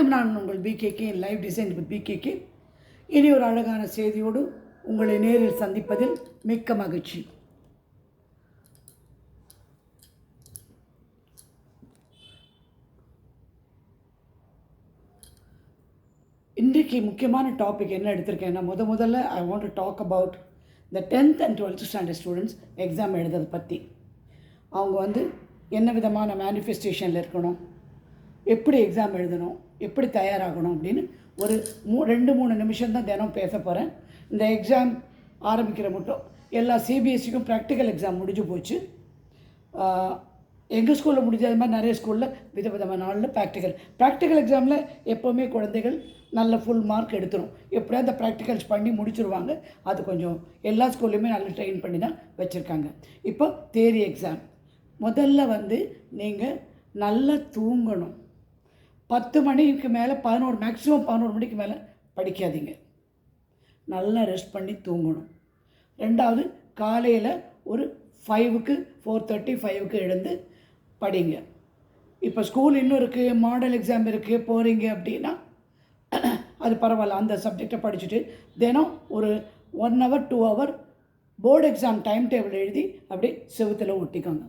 வணக்கம். நான் உங்கள் PKK live design with PKK இனி ஒரு அழகான செய்தியோடு உங்களை நேரில் சந்திப்பதில் மிக்க மகிழ்ச்சி. இன்றைக்கு முக்கியமான டாபிக் என்ன எடுத்திருக்கேன்னா முத முதல்ல I want to talk about the tenth and twelfth standard students exam எழுதுறதை பற்றி அவங்க வந்து என்ன விதமான மேனிஃபெஸ்டேஷனில் இருக்கணும்? எப்படி எக்ஸாம் எழுதணும் எப்படி தயாராகணும் அப்படின்னு ஒரு மூ ரெண்டு மூணு நிமிஷம் தான் தினம் பேச போகிறேன் இந்த எக்ஸாம் ஆரம்பிக்கிற மட்டும். எல்லா சிபிஎஸ்சிக்கும் ப்ராக்டிக்கல் எக்ஸாம் முடிஞ்சு போச்சு. எங்கள் ஸ்கூலில் முடிஞ்சது மாதிரி நிறைய ஸ்கூலில் விதவிதமான நாளில் ப்ராக்டிக்கல் ப்ராக்டிக்கல் எக்ஸாமில் எப்போவுமே குழந்தைகள் நல்ல ஃபுல் மார்க் எடுத்துரும். எப்படியா அந்த ப்ராக்டிகல்ஸ் பண்ணி முடிச்சிருவாங்க. அது கொஞ்சம் எல்லா ஸ்கூல்லையுமே நல்லா ட்ரெயின் பண்ணி தான் வச்சுருக்காங்க. இப்போ தேரி எக்ஸாம் முதல்ல வந்து நீங்கள் நல்லா தூங்கணும். பத்து மணிக்கு மேலே பதினோரு மேக்ஸிமம் பதினோரு மணிக்கு மேலே படிக்காதீங்க. நல்லா ரெஸ்ட் பண்ணி தூங்கணும். ரெண்டாவது காலையில் ஒரு ஃபைவுக்கு ஃபோர் தேர்ட்டி ஃபைவுக்கு எழுந்து படிங்க. இப்போ ஸ்கூல் இன்னும் இருக்குது மாடல் எக்ஸாம் இருக்குது போகிறீங்க அப்படின்னா அது பரவாயில்ல. அந்த சப்ஜெக்டை படிச்சுட்டு தினம் ஒரு one hour two hour board exam time table எழுதி அப்படியே செவத்தில் ஒட்டிக்கோங்க.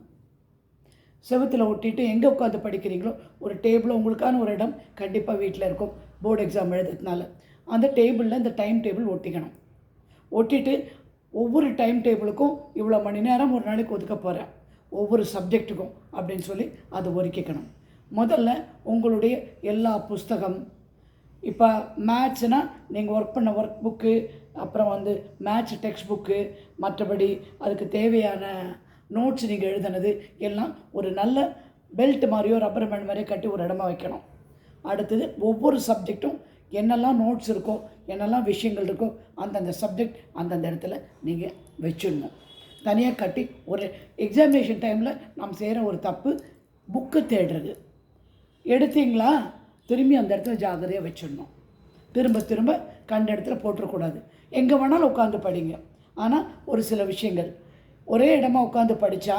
செவத்தில் ஒட்டிட்டு எங்கே உட்காந்து படிக்கிறீங்களோ ஒரு டேபிள் உங்களுக்கான ஒரு இடம் கண்டிப்பாக வீட்டில் இருக்கும். போர்டு எக்ஸாம் எழுதுறதுனால. அந்த டேபிளில் இந்த டைம் டேபிள் ஒட்டிக்கணும். ஒட்டிட்டு ஒவ்வொரு டைம் டேபிளுக்கும் இவ்வளோ மணி நேரம் ஒரு நாளைக்கு ஒதுக்க போகிறேன் ஒவ்வொரு சப்ஜெக்ட்டுக்கும் அப்படின்னு சொல்லி அதை ஒதுக்கிக்கணும். முதல்ல உங்களுடைய எல்லா புஸ்தகம் இப்போ மேத்ஸ்னால் நீங்கள் ஒர்க் பண்ண ஒர்க் புக்கு அப்புறம் வந்து மேத்ஸ் டெக்ஸ்ட் புக்கு மற்றபடி அதுக்கு தேவையான நோட்ஸ் நீங்கள் எழுதுனது எல்லாம் ஒரு நல்ல பெல்ட் மாதிரியோ ரப்பர் பேண்ட் மாதிரியோ கட்டி ஒரு இடமா வைக்கணும். அடுத்தது ஒவ்வொரு சப்ஜெக்ட்டும் என்னெல்லாம் நோட்ஸ் இருக்கோ என்னெல்லாம் விஷயங்கள் இருக்கோ அந்தந்த சப்ஜெக்ட் அந்தந்த இடத்துல நீங்கள் வச்சிடணும். தனியாக கட்டி ஒரு எக்ஸாமினேஷன் டைமில் நாம் செய்கிற ஒரு தப்பு புக்கு தேடுறது. எடுத்தீங்களா? திரும்பி அந்த இடத்துல ஜாகிரதையாக வச்சிடணும். திரும்ப திரும்ப கண்ட இடத்துல போட்டுறக்கூடாது. எங்கே வேணாலும் உட்காந்து படிங்க. ஆனால் ஒரு சில விஷயங்கள் ஒரே இடமா உட்காந்து படித்தா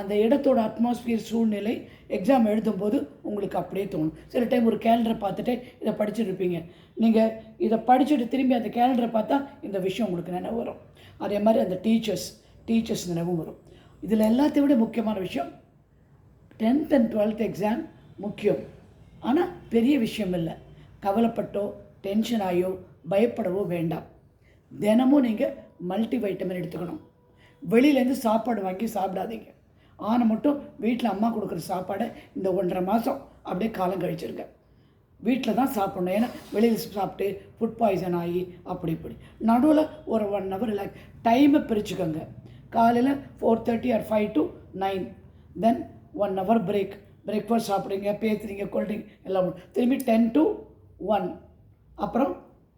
அந்த இடத்தோட அட்மாஸ்பியர் சூழ்நிலை எக்ஸாம் எழுதும்போது உங்களுக்கு அப்படியே தோணும். சில டைம் ஒரு கேலண்டரை பார்த்துட்டு இதை படிச்சுட்டு இருப்பீங்க. நீங்கள் இதை படிச்சுட்டு திரும்பி அந்த கேலண்டரை பார்த்தா இந்த விஷயம் உங்களுக்கு நினைவு வரும். அதே மாதிரி அந்த டீச்சர்ஸ் டீச்சர்ஸ் நினைவும் வரும். இதில் எல்லாத்தையும் விட முக்கியமான விஷயம் டென்த் அண்ட் டுவெல்த் எக்ஸாம் முக்கியம். ஆனால் பெரிய விஷயம் இல்லை. கவலைப்பட்டோ டென்ஷன் ஆகியோ பயப்படவோ வேண்டாம். தினமும் நீங்கள் மல்டி வைட்டமின் எடுத்துக்கணும். வெளியிலேருந்து சாப்பாடு வாங்கி சாப்பிடாதீங்க. ஆனால் மட்டும் வீட்டில் அம்மா கொடுக்குற சாப்பாடை இந்த ஒன்றரை மாதம் அப்படியே காலம் கழிச்சிருங்க. வீட்டில் தான் சாப்பிட்ணும். ஏன்னா வெளியில் சாப்பிட்டு ஃபுட் பாய்சன் ஆகி அப்படி இப்படி. நடுவில் ஒரு ஒன் ஹவர் இல்லை டைமை பிரிச்சுக்கோங்க. காலையில் four thirty or five to nine then one hour break breakfast சாப்பிட்றீங்க பேசுகிறீங்க கொள்றீங்க எல்லாம் திரும்பி டென் டு ஒன் அப்புறம்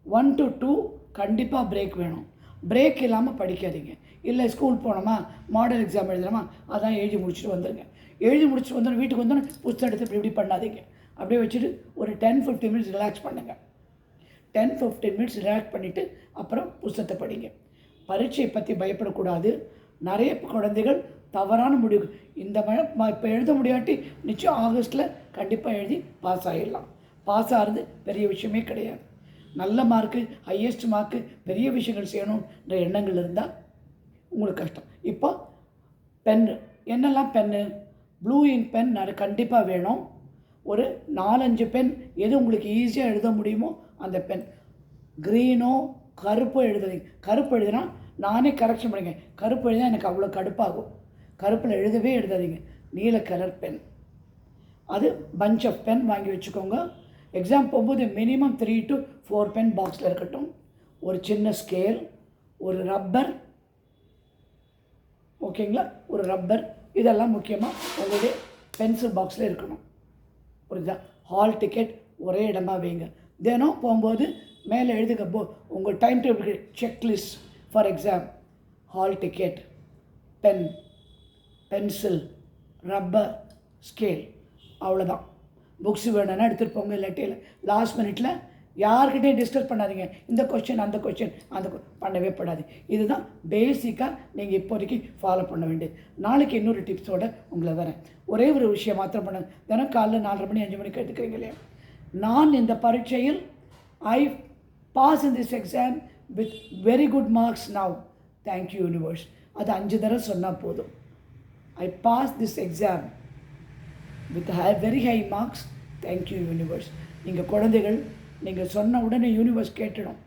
ஒன் டு டூ கண்டிப்பாக பிரேக் வேணும். பிரேக் இல்லாமல் படிக்காதீங்க. இல்லை ஸ்கூல் போனோமா? மாடல் எக்ஸாம் எழுதுனோமா அதான் எழுதி முடிச்சுட்டு வந்துடுங்க எழுதி முடிச்சுட்டு வந்தோம் வீட்டுக்கு வந்தோன்னே புஸ்தகம் எடுத்து இப்படி இப்படி பண்ணாதீங்க. அப்படியே வச்சுட்டு ஒரு டென் ஃபிஃப்டீன் மினிட்ஸ் ரிலாக்ஸ் பண்ணுங்கள் டென் ஃபிஃப்டீன் மினிட்ஸ் ரிலாக்ஸ் பண்ணிவிட்டு அப்புறம் புஸ்தகத்தை படிங்க. பரீட்சையை பற்றி பயப்படக்கூடாது. நிறைய குழந்தைகள் தவறான முடிவு. இந்த மழை இப்போ எழுத முடியாட்டி நிச்சயம் ஆகஸ்ட்டில் கண்டிப்பாக எழுதி பாஸ் ஆகிடலாம் பாஸ் ஆகிறது பெரிய விஷயமே கிடையாது. நல்ல மார்க்கு ஹையஸ்ட் மார்க்கு பெரிய விஷயங்கள் செய்யணுன்ற எண்ணங்கள் இருந்தால் உங்களுக்கு கஷ்டம். இப்போ பென்னு என்னெல்லாம் பென்னு ப்ளூ இங்க் பென் நிறைய கண்டிப்பாக வேணும். ஒரு நாலஞ்சு பென் எது உங்களுக்கு ஈஸியாக எழுத முடியுமோ அந்த பென் க்ரீனோ கருப்போ எழுதுறீங்க. கருப்பு எழுதுனா நானே கரெக்ஷன் பண்ணிங்க கருப்பு எழுதினா எனக்கு அவ்வளோ கடுப்பாகும். கருப்பில் எழுதவே எழுதாதீங்க. நீல கலர் பென் அது பஞ்ச் ஆஃப் பென் வாங்கி வச்சுக்கோங்க. எக்ஸாம் போகும்போது minimum three to four pen பாக்ஸில் இருக்கட்டும். ஒரு சின்ன ஸ்கேல் ஒரு ரப்பர் ஓகேங்களா? ஒரு ரப்பர் இதெல்லாம் முக்கியமாக உங்களுடைய பென்சில் பாக்ஸில் இருக்கணும். புரியுதா? ஹால் டிக்கெட் ஒரே இடமா வைங்க. தினம் போகும்போது மேலே எழுதுங்க போ உங்கள் time table checklist for exam hall ticket pen pencil rubber scale அவ்வளோதான் புக்ஸ் வேணும்னா எடுத்துகிட்டு போங்க இல்லாட்டி லாஸ்ட் மினிட்டில் யார்கிட்டையும் டிஸ்கஸ் பண்ணாதீங்க. இந்த கொஸ்டின் அந்த கொஸ்டின் அந்த பண்ணவே படாது இதுதான் பேசிக்காக நீங்கள் இப்போதைக்கு ஃபாலோ பண்ண வேண்டியது. நாளைக்கு இன்னொரு டிப்ஸோட உங்களை வரேன். ஒரே ஒரு விஷயம் மாத்திரம் பண்ண தினம் காலைல நாலரை மணி அஞ்சு மணிக்கு எடுத்துக்கிறீங்க இல்லையா? நான் இந்த பரீட்சையில் I pass in this exam with very good marks now thank you universe அது அஞ்சு தடவை சொன்னால் போதும். I pass this exam with high very high marks thank you universe நீங்கள் குழந்தைகள் நீங்கள் சொன்ன உடனே யூனிவர்ஸ் கேட்டுடும்.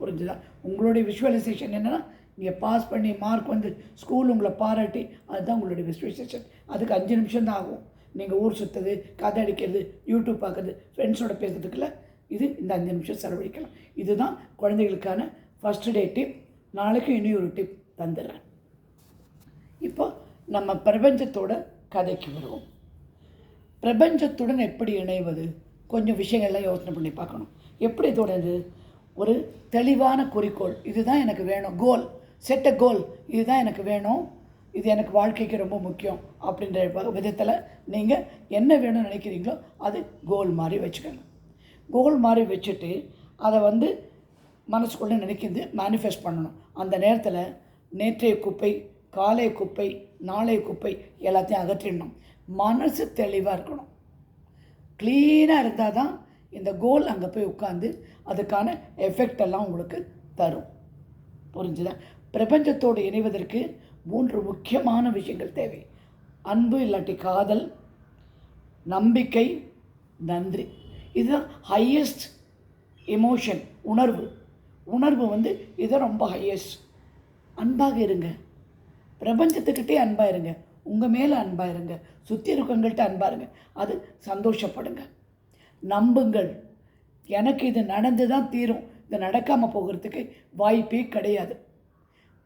புரிஞ்சுதா? உங்களுடைய விஷுவலைசேஷன் என்னென்னா நீங்கள் பாஸ் பண்ணி மார்க் வந்து ஸ்கூல் உங்களை பாராட்டி அதுதான் உங்களுடைய விஷுவலைசேஷன் அதுக்கு அஞ்சு நிமிஷம் தான் ஆகும். நீங்கள் ஊர் சுற்றுறது கதை அடிக்கிறது யூடியூப் பார்க்குறது ஃப்ரெண்ட்ஸோட பேசுறதுக்குள்ள இது இந்த அஞ்சு நிமிஷம் செலவழிக்கலாம். இதுதான் குழந்தைகளுக்கான ஃபஸ்ட்டு டே டிப் நாளைக்கு இனி ஒரு டிப் தந்துடுறேன். இப்போ நம்ம பிரபஞ்சத்தோட கதைக்கு வருவோம். பிரபஞ்சத்துடன் எப்படி இணைவது? கொஞ்சம் விஷயங்கள்லாம் யோசனை பண்ணி பார்க்கணும். எப்படி தொடருது ஒரு தெளிவான குறிக்கோள். இதுதான் எனக்கு வேணும். கோல் செட்ட கோல் இதுதான் எனக்கு வேணும். இது எனக்கு வாழ்க்கைக்கு ரொம்ப முக்கியம் அப்படின்ற விதத்தில் நீங்கள் என்ன வேணும்னு நினைக்கிறீங்களோ அது கோல் மாதிரி வச்சுக்கணும். கோல் மாதிரி வச்சுட்டு அதை வந்து மனசுக்குள்ளே நினைக்கிறது மேனிஃபெஸ்ட் பண்ணணும். அந்த நேரத்தில் நேற்றைய குப்பை காலை குப்பை நாளைய குப்பை எல்லாத்தையும் அகற்றிடணும். மனசு தெளிவாக இருக்கணும். க்ளீனாக இருந்தால் தான் இந்த கோல் அங்கே போய் உட்காந்து அதுக்கான எஃபெக்ட் எல்லாம் உங்களுக்கு தரும். புரிஞ்சுதா? பிரபஞ்சத்தோடு இணைவதற்கு மூன்று முக்கியமான விஷயங்கள் தேவை. அன்பு இல்லாட்டி காதல் நம்பிக்கை நன்றி. இதுதான் ஹையஸ்ட் எமோஷன் உணர்வு. உணர்வு வந்து இதை ரொம்ப ஹையஸ்ட் அன்பாக இருங்க. பிரபஞ்சத்துக்கிட்டே அன்பாக இருங்க. உங்கள் மேலே அன்பாக இருங்க. சுற்றி இருக்கவங்கள்ட்ட அன்பாக இருங்க. அது சந்தோஷப்படுங்க. நம்புங்கள். எனக்கு இது நடந்து தான் தீரும். இது நடக்காமல் போகிறதுக்கு வாய்ப்பே கிடையாது.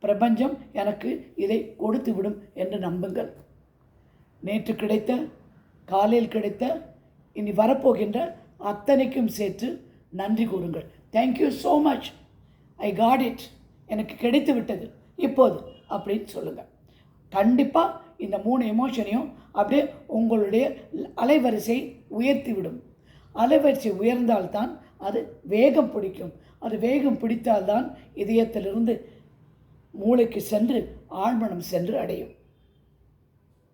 பிரபஞ்சம் எனக்கு இதை கொடுத்து விடும் என்று நம்புங்கள். நேற்று கிடைத்த காலையில் கிடைத்த இனி வரப்போகின்ற அத்தனைக்கும் சேர்த்து நன்றி கூறுங்கள். Thank you so much I got it எனக்கு கிடைத்து விட்டது. இப்போது அப்படின்னு சொல்லுங்கள் கண்டிப்பாக இந்த மூணு எமோஷனையும் அப்படியே உங்களுடைய அலைவரிசை உயர்த்திவிடும். அலைவரிசை உயர்ந்தால்தான் அது வேகம் பிடிக்கும். அது வேகம் பிடித்தால்தான் இதயத்திலிருந்து மூளைக்கு சென்று ஆழ்மனம் சென்று அடையும்.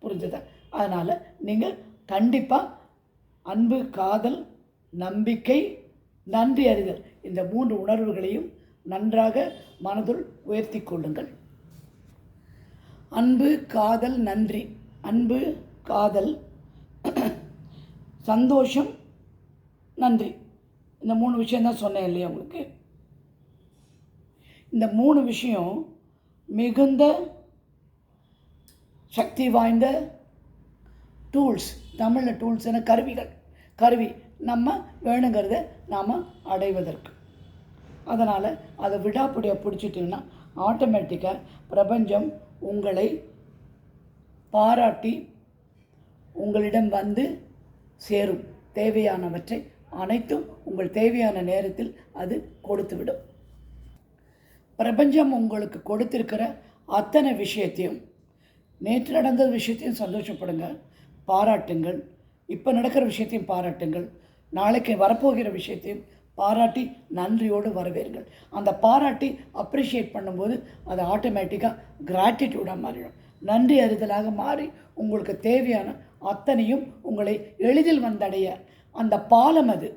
புரிஞ்சுதா? அதனால் நீங்கள் கண்டிப்பாக அன்பு காதல் நம்பிக்கை நன்றி அறிதல் இந்த மூன்று உணர்வுகளையும் நன்றாக மனதுள் உயர்த்தி கொள்ளுங்கள். அன்பு காதல் நன்றி. அன்பு காதல். சந்தோஷம் நன்றி. இந்த மூணு விஷயம் தான் சொன்னேன் இல்லையா உங்களுக்கு? இந்த மூணு விஷயம் மிகுந்த சக்தி வாய்ந்த டூல்ஸ் தமிழில் டூல்ஸ் என கருவிகள். கருவி நம்ம வேணுங்கிறத நாம் அடைவதற்கு. அதனால் அதை விடாப்பிடியாக பிடிச்சிட்டிங்கன்னா ஆட்டோமேட்டிக்காக பிரபஞ்சம் உங்களை பாராட்டி உங்களிடம் வந்து சேரும். தேவையானவற்றை அனைத்தும் உங்கள் தேவையான நேரத்தில் அது கொடுத்துவிடும். பிரபஞ்சம் உங்களுக்கு கொடுத்திருக்கிற அத்தனை விஷயத்தையும் நேற்று நடந்த விஷயத்தையும் சந்தோஷப்படுங்க பாராட்டுங்கள். இப்போ நடக்கிற விஷயத்தையும் பாராட்டுங்கள். நாளைக்கு வரப்போகிற விஷயத்தையும் பாராட்டி நன்றியோடு வரவேறுங்கள் அந்த பாராட்டி அப்ரிஷியேட் பண்ணும்போது அது ஆட்டோமேட்டிக்காக கிராட்டிடியூடாக மாறிடும். நன்றி அறிதலாக மாறி உங்களுக்கு தேவையான அத்தனையும் உங்களை எளிதில் வந்தடைய அந்த பாலம் அது.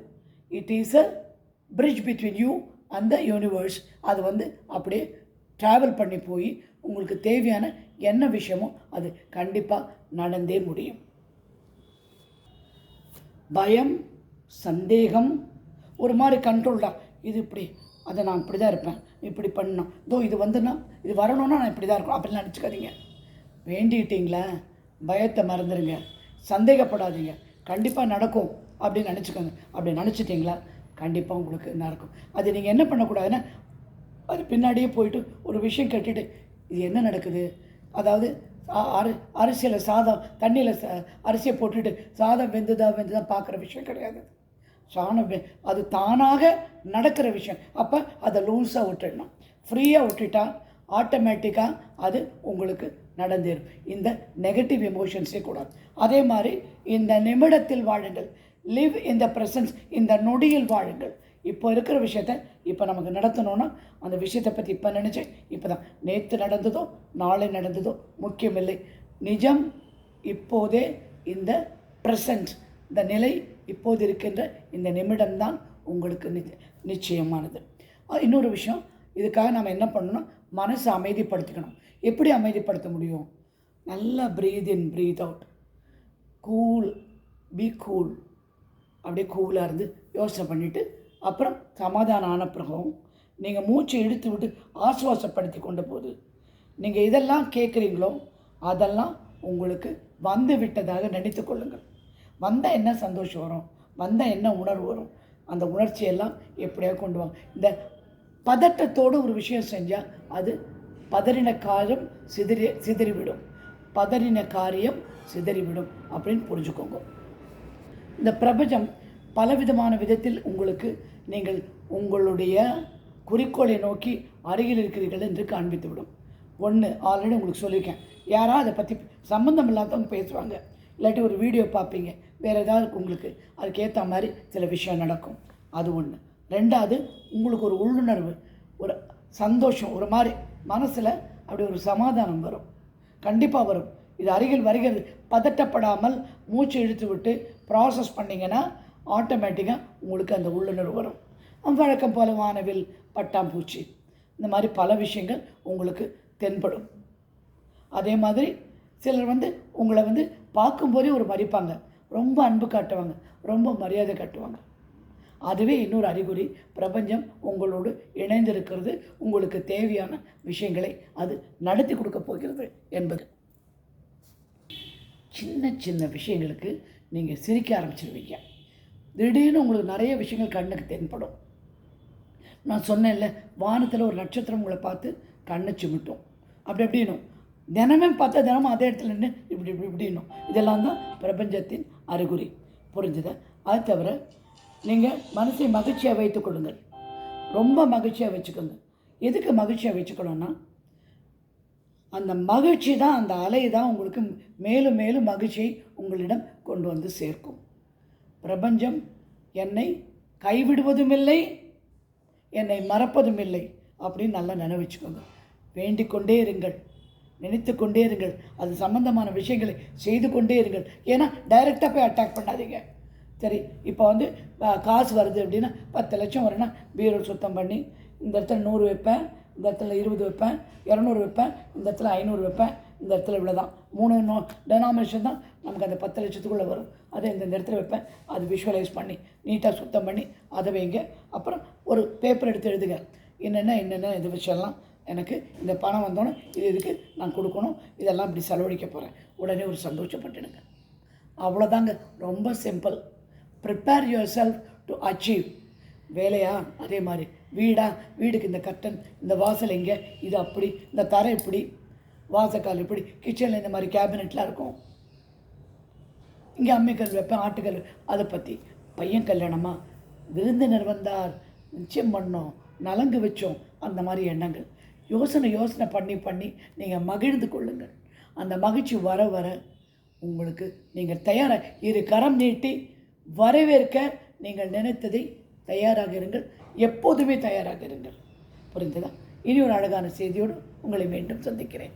It is a bridge between you அந்த யூனிவர்ஸ் அது வந்து அப்படியே ட்ராவல் பண்ணி போய் உங்களுக்கு தேவையான என்ன விஷயமோ அது கண்டிப்பாக நடந்தே முடியும். பயம் சந்தேகம் ஒரு மாதிரி கண்ட்ரோல்டா இது இப்படி. அதை நான் இப்படி தான் இருப்பேன் இப்படி பண்ணணும் இதோ இது வந்துன்னா இது வரணும்னா நான் இப்படி தான் இருக்கணும். அப்படின்னு நினச்சிக்காதீங்க. வேண்டிக்கிட்டீங்களா பயத்தை மறந்துடுங்க சந்தேகப்படாதீங்க. கண்டிப்பாக நடக்கும். அப்படின்னு நினச்சிக்கோங்க. அப்படி நினச்சிட்டிங்களா? கண்டிப்பாக உங்களுக்கு நடக்கும். அது நீங்கள் என்ன பண்ணக்கூடாதுன்னா அது பின்னாடியே போயிட்டு ஒரு விஷயம் கட்டிட்டு இது என்ன நடக்குது? அதாவது அரி அரிசியில் சாதம் தண்ணியில் ச அரிசியை போட்டுட்டு சாதம் வெந்துதா வெந்துதா பார்க்குற விஷயம் கிடையாது. சாணம் அது தானாக நடக்கிற விஷயம். அப்போ அதை லூஸாக விட்டுடணும். ஃப்ரீயாக விட்டுட்டா ஆட்டோமேட்டிக்காக அது உங்களுக்கு நடந்தேறும். இந்த நெகட்டிவ் எமோஷன்ஸே கூடாது அதே மாதிரி இந்த நிமிடத்தில் வாழுங்கள். லிவ் இந்த ப்ரெசன்ஸ் இந்த நொடியில் வாழுங்கள். இப்போ இருக்கிற விஷயத்த இப்போ நமக்கு நடத்தணும்னா அந்த விஷயத்தை பற்றி இப்போ நினச்சேன் இப்போ தான் நேற்று நடந்ததோ நாளை நடந்ததோ முக்கியமில்லை. நிஜம் இப்போதே இந்த ப்ரெசன்ட் இந்த நிலை இப்போது இருக்கின்ற இந்த நிமிடம்தான் உங்களுக்கு நி நிச்சயமானது. இன்னொரு விஷயம். இதுக்காக நம்ம என்ன பண்ணணும்? மனசை அமைதிப்படுத்திக்கணும். எப்படி அமைதிப்படுத்த முடியும்? நல்லா breathe in breathe out cool be cool அப்படியே கூலாக இருந்து யோசனை பண்ணிவிட்டு அப்புறம் சமாதானம் ஆன பிறகும் நீங்கள் மூச்சை இழுத்து விட்டு ஆசுவாசப்படுத்தி கொண்ட போது நீங்கள் இதெல்லாம் கேட்குறீங்களோ அதெல்லாம் உங்களுக்கு வந்து விட்டதாக நினைத்து கொள்ளுங்கள். வந்தால் என்ன சந்தோஷம் வரும்? வந்தால் என்ன உணர்வு வரும்? அந்த உணர்ச்சியெல்லாம் எப்படியா கொண்டு வாங்க இந்த பதட்டத்தோடு ஒரு விஷயம் செஞ்சால் அது பதறின காரியம் சிதறி சிதறிவிடும். பதறின காரியம் சிதறிவிடும் அப்படின்னு புரிஞ்சுக்கோங்க. இந்த பிரபஞ்சம் பலவிதமான விதத்தில் உங்களுக்கு நீங்கள் உங்களுடைய குறிக்கோளை நோக்கி அருகில் இருக்கிறீர்கள் என்று காண்பித்து விடும். ஒன்று ஆல்ரெடி உங்களுக்கு சொல்லியிருக்கேன். யாராவது அதை பற்றி சம்மந்தம் இல்லாதவங்க பேசுவாங்க. இல்லாட்டி ஒரு வீடியோ பார்ப்பீங்க. வேறு ஏதாவது உங்களுக்கு அதுக்கேற்ற மாதிரி சில விஷயம் நடக்கும். அது ஒன்று ரெண்டாவது உங்களுக்கு ஒரு உள்ளுணர்வு ஒரு சந்தோஷம் ஒரு மாதிரி மனசில் அப்படி ஒரு சமாதானம் வரும். கண்டிப்பாக வரும். இது அருகில் வருகிறது. பதட்டப்படாமல் மூச்சு இழுத்து விட்டு ப்ராசஸ் பண்ணிங்கன்னா ஆட்டோமேட்டிக்காக உங்களுக்கு அந்த உள்ளுணர்வு வரும். வழக்கம் போல வானவில் பட்டாம்பூச்சி இந்த மாதிரி பல விஷயங்கள் உங்களுக்கு தென்படும். அதே மாதிரி சிலர் வந்து உங்களை வந்து பார்க்கும்போதே ஒரு மதிப்பாங்க. ரொம்ப அன்பு காட்டுவாங்க. ரொம்ப மரியாதை காட்டுவாங்க. அதுவே இன்னொரு அறிகுறி. பிரபஞ்சம் உங்களோடு இணைந்திருக்கிறது. உங்களுக்கு தேவையான விஷயங்களை அது நடத்தி கொடுக்க போகிறது என்பது. சின்ன சின்ன விஷயங்களுக்கு நீங்கள் சிரிக்க ஆரம்பிச்சிருவீங்க. திடீர்னு உங்களுக்கு நிறைய விஷயங்கள் கண்ணுக்கு தென்படும். நான் சொன்னேன்ல வானத்தில் ஒரு நட்சத்திரம் உங்களை பார்த்து கண்ணை சிமிட்டும். அப்படி அப்படின்னும். தினமும் பார்த்தா தினமும் அதே இடத்துல நின்று இப்படி இப்படி இப்படின்னும் இதெல்லாம் தான் பிரபஞ்சத்தின் அறிகுறி. புரிஞ்சுதா? அது தவிர நீங்கள் மனசை மகிழ்ச்சியாக வைத்து கொள்ளுங்கள். ரொம்ப மகிழ்ச்சியாக வச்சுக்கோங்க. எதுக்கு மகிழ்ச்சியாக வச்சுக்கணும்னா அந்த மகிழ்ச்சி தான் அந்த அலை தான் உங்களுக்கு மேலும் மேலும் மகிழ்ச்சியை உங்களிடம் கொண்டு வந்து சேர்க்கும். பிரபஞ்சம் என்னை கைவிடுவதும் இல்லை என்னை மறப்பதும் இல்லை அப்படின்னு நல்லா நினைவச்சுக்கோங்க வேண்டிக் கொண்டே இருங்கள். நினைத்து கொண்டே இருங்கள். அது சம்பந்தமான விஷயங்களை செய்து கொண்டே இருங்கள். ஏன்னா டைரெக்டாக போய் அட்டாக் பண்ணாதீங்க. சரி இப்போ வந்து காசு வருது அப்படின்னா பத்து லட்சம் வரும்னா பீரோ சுத்தம் பண்ணி இந்த இடத்துல நூறு வைப்பேன் இந்த இடத்துல இருபது வைப்பேன் இரநூறு வைப்பேன் இந்த இடத்துல ஐநூறு வைப்பேன் இந்த இடத்துல இவ்வளோ தான் மூணு நோ டெனாமினேஷன் தான் நமக்கு அந்த பத்து லட்சத்துக்குள்ளே வரும். அதை இந்தந்த இந்த இடத்துல வைப்பேன் அது விஷுவலைஸ் பண்ணி நீட்டாக சுத்தம் பண்ணி அதை வைங்க. அப்புறம் ஒரு பேப்பர் எடுத்து எழுதுங்க. என்னென்ன என்னென்ன இது விஷயம்லாம் எனக்கு இந்த பணம் வந்தோன்னே இது இதுக்கு நான் கொடுக்கணும் இதெல்லாம் இப்படி செலவழிக்க போகிறேன் உடனே ஒரு சந்தோஷப்பட்டுடுங்க. அவ்வளோதாங்க. ரொம்ப simple prepare yourself to achieve வேலையா? அதே மாதிரி. வீடா? வீடுக்கு இந்த கட்டன் இந்த வாசல் எங்கே? இது அப்படி. இந்த தரை இப்படி. வாசக்கால் இப்படி. கிச்சனில் இந்த மாதிரி கேபினெட்லாம் இருக்கும். இங்கே அம்மிக்கல் வைப்பேன் ஆட்டுக்கல். அதை பற்றி பையன் கல்யாணமாக விருந்தினர் வந்தார் நிச்சயம் பண்ணோம். நலங்கு வச்சோம். அந்த மாதிரி எண்ணங்கள். யோசனை யோசனை பண்ணி பண்ணி நீங்கள் மகிழ்ந்து கொள்ளுங்கள். அந்த மகிழ்ச்சி வர வர உங்களுக்கு நீங்கள் தயாராக இரு கரம் நீட்டி வரவேற்க நீங்கள் நினைத்ததை தயாராக இருங்கள். எப்போதுமே தயாராக இருங்கள். புரிந்ததா? இனி ஒரு அழகான செய்தியோடு உங்களை மீண்டும் சந்திக்கிறேன்.